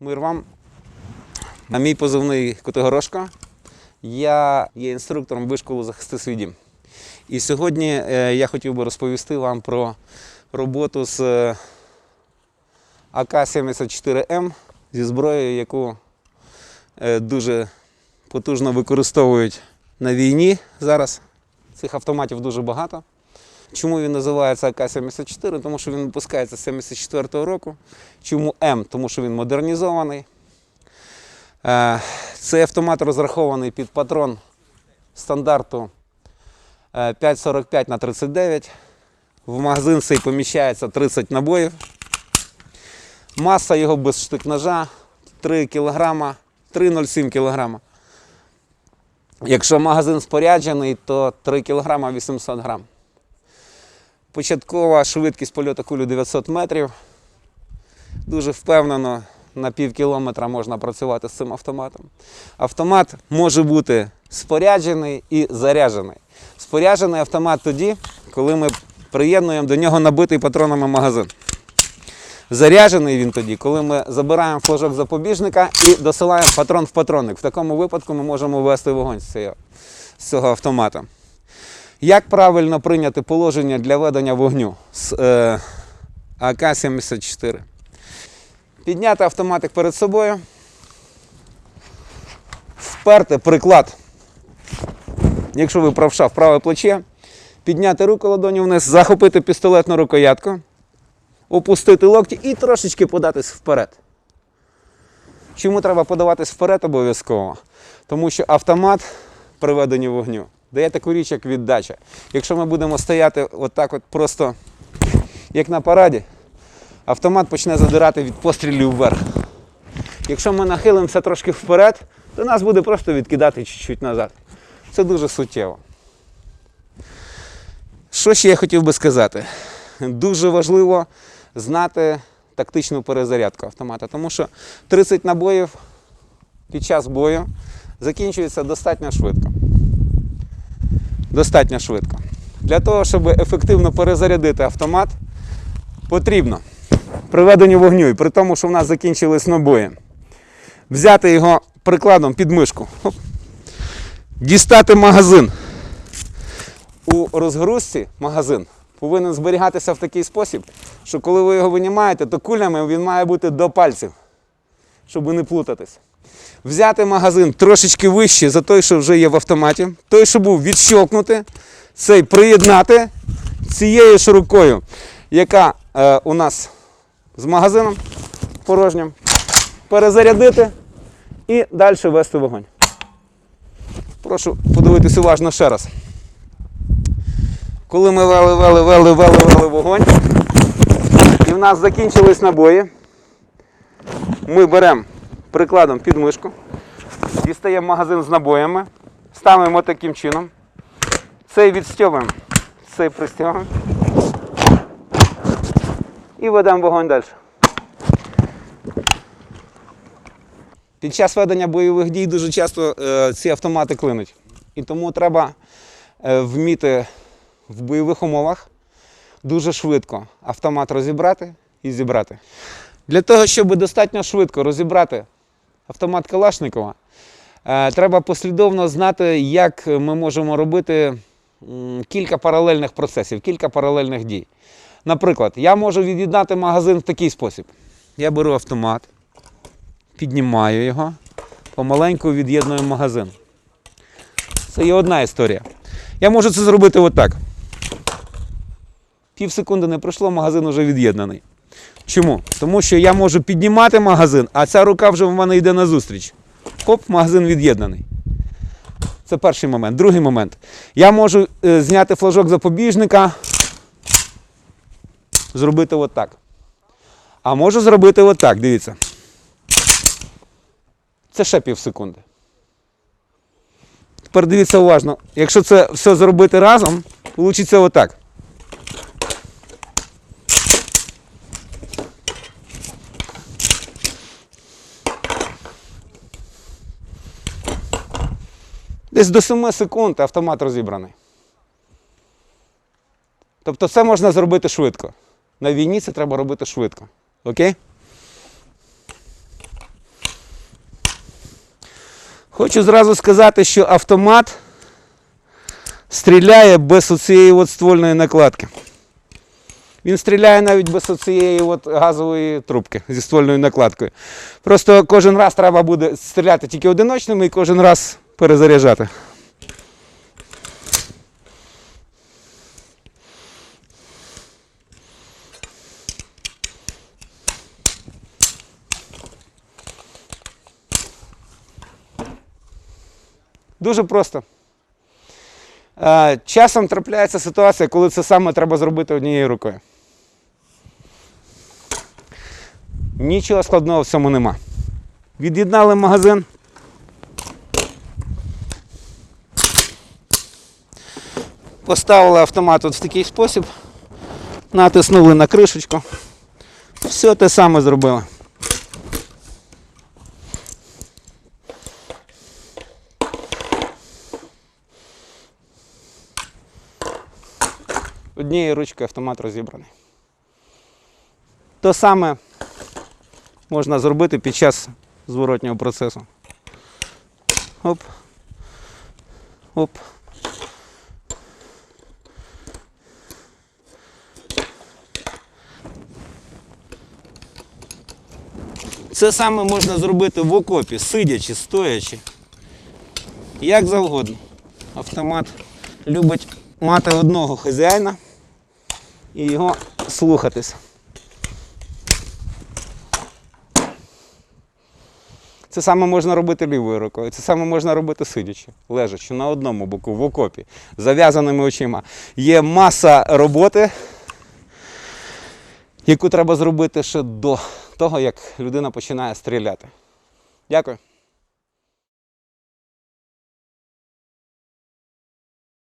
Мир вам. А мій позивний Котигорошко. Я є інструктором вишколу захисти свій дім. І сьогодні е, я хотів би розповісти вам про роботу з е, АК-74М зі зброєю, яку е, дуже потужно використовують на війні зараз. Цих автоматів дуже багато. Чому він називається АК-74? Тому що він випускається з 74-го року. Чому М? Тому що він модернізований. Е, Цей автомат розрахований під патрон стандарту е, 5,45 на 39. В магазин цей поміщається 30 набоїв. Маса його без штик-ножа 3 кг, 3,07 кг. Якщо магазин споряджений, то 3 кг 800 грам. Початкова швидкість польоту кулі 900 метрів. Дуже впевнено, на пів кілометра можна працювати з цим автоматом. Автомат може бути споряджений і заряджений. Споряджений автомат тоді, коли ми приєднуємо до нього набитий патронами магазин. Заряджений він тоді, коли ми забираємо флажок запобіжника і досилаємо патрон в патронник. В такому випадку ми можемо ввести вогонь з цього автомата. Як правильно прийняти положення для ведення вогню з е, АК-74? Підняти автоматик перед собою, вперти приклад, якщо ви правша в праве плече, підняти руку ладоню вниз, захопити пістолетну рукоятку, опустити локті і трошечки податись вперед. Чому треба подаватись вперед обов'язково? Тому що автомат при веденні вогню дає таку річ, як віддача. Якщо ми будемо стояти отак, от просто як на параді, автомат почне задирати від пострілів вверх. Якщо ми нахилимося трошки вперед, то нас буде просто відкидати чуть-чуть назад. Це дуже суттєво. Що ще я хотів би сказати? Дуже важливо знати тактичну перезарядку автомата, тому що 30 набоїв під час бою закінчується достатньо швидко. Достатньо швидко. Для того, щоб ефективно перезарядити автомат, потрібно приведенню вогню, і при тому, що в нас закінчились набої, взяти його прикладом під мишку, дістати магазин. У розгрузці магазин повинен зберігатися в такий спосіб, що коли ви його винімаєте, то кулями він має бути до пальців, щоб не плутатись. Взяти магазин трошечки вище за той, що вже є в автоматі, той, що був відщолкнути, цей приєднати цією ж рукою, яка е, у нас з магазином порожнім, перезарядити і далі вести вогонь. Прошу подивитись уважно ще раз. Коли ми вели, вели, вели, вели, вели вогонь, і в нас закінчились набої, ми беремо прикладом під мишку, дістаємо магазин з набоями, ставимо таким чином, цей відстьовуємо, цей пристягуємо і ведемо вогонь далі. Під час ведення бойових дій дуже часто е, ці автомати клинуть. І тому треба е, вміти в бойових умовах дуже швидко автомат розібрати і зібрати. Для того, щоб достатньо швидко розібрати автомат Калашникова, е, треба послідовно знати, як ми можемо робити кілька паралельних процесів, кілька паралельних дій. Наприклад, я можу від'єднати магазин в такий спосіб. Я беру автомат, піднімаю його, помаленьку від'єдную магазин. Це є одна історія. Я можу це зробити отак. Пів секунди не пройшло, магазин вже від'єднаний. Чому? Тому що я можу піднімати магазин, а ця рука вже в мене йде назустріч. Хоп, магазин від'єднаний. Це перший момент. Другий момент. Я можу е, зняти флажок запобіжника, зробити отак. А можу зробити отак, дивіться. Це ще пів секунди. Тепер дивіться уважно. Якщо це все зробити разом, вийде отак. Десь до 7 секунд автомат розібраний. Тобто це можна зробити швидко. На війні це треба робити швидко. Окей? Хочу зразу сказати, що автомат стріляє без оцієї от ствольної накладки. Він стріляє навіть без оцієї от газової трубки зі ствольною накладкою. Просто кожен раз треба буде стріляти тільки одиночними і кожен раз перезаряджати. Дуже просто. Е, Часом трапляється ситуація, коли це саме треба зробити однією рукою. Нічого складного в цьому нема. Від'єднали магазин. Поставили автомат от в такий спосіб. Натиснули на кришечку. Все те саме зробили. Однією ручкою автомат розібраний. То саме можна зробити під час зворотнього процесу. Оп. Оп. Це саме можна зробити в окопі, сидячи, стоячи. Як завгодно. Автомат любить мати одного хазяїна і його слухатись. Це саме можна робити лівою рукою, це саме можна робити сидячи, лежачи на одному боку в окопі, зав'язаними очима. Є маса роботи, яку треба зробити ще до того, як людина починає стріляти. Дякую.